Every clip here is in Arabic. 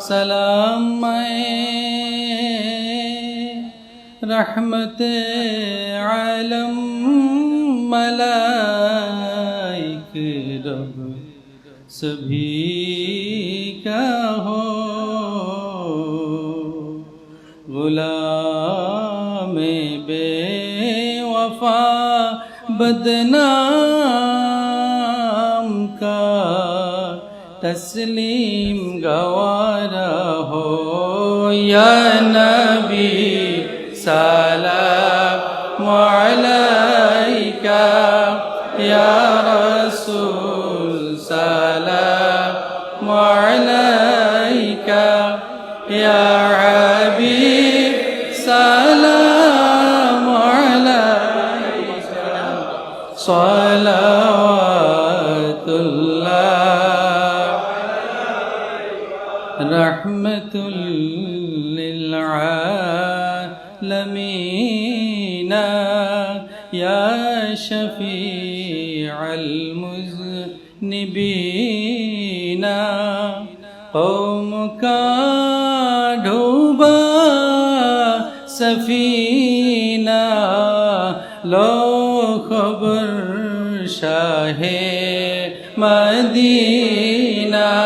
سلام رحمت عالم ملائك رب سبھی کا ہو غلام بے وفا بدنام کا تسليم گوارا ہو یا نبی سلام علیکہ يا رسول سلام علیکہ يا عبیب سلام علیکہ صلوات رحمة للعالمين. يا شفيع المذنبين. قومك ڈوبا سفینہ لو خبر شاہ مدینہ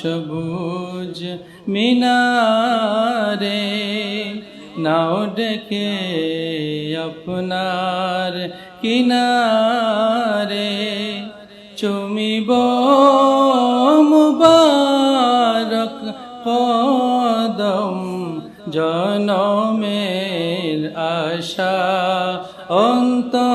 সবুজ মিনারে নাও ডেকে আপনার কিনারে। চুমিব মুবারক কদম জনমের আশা অঙ্গ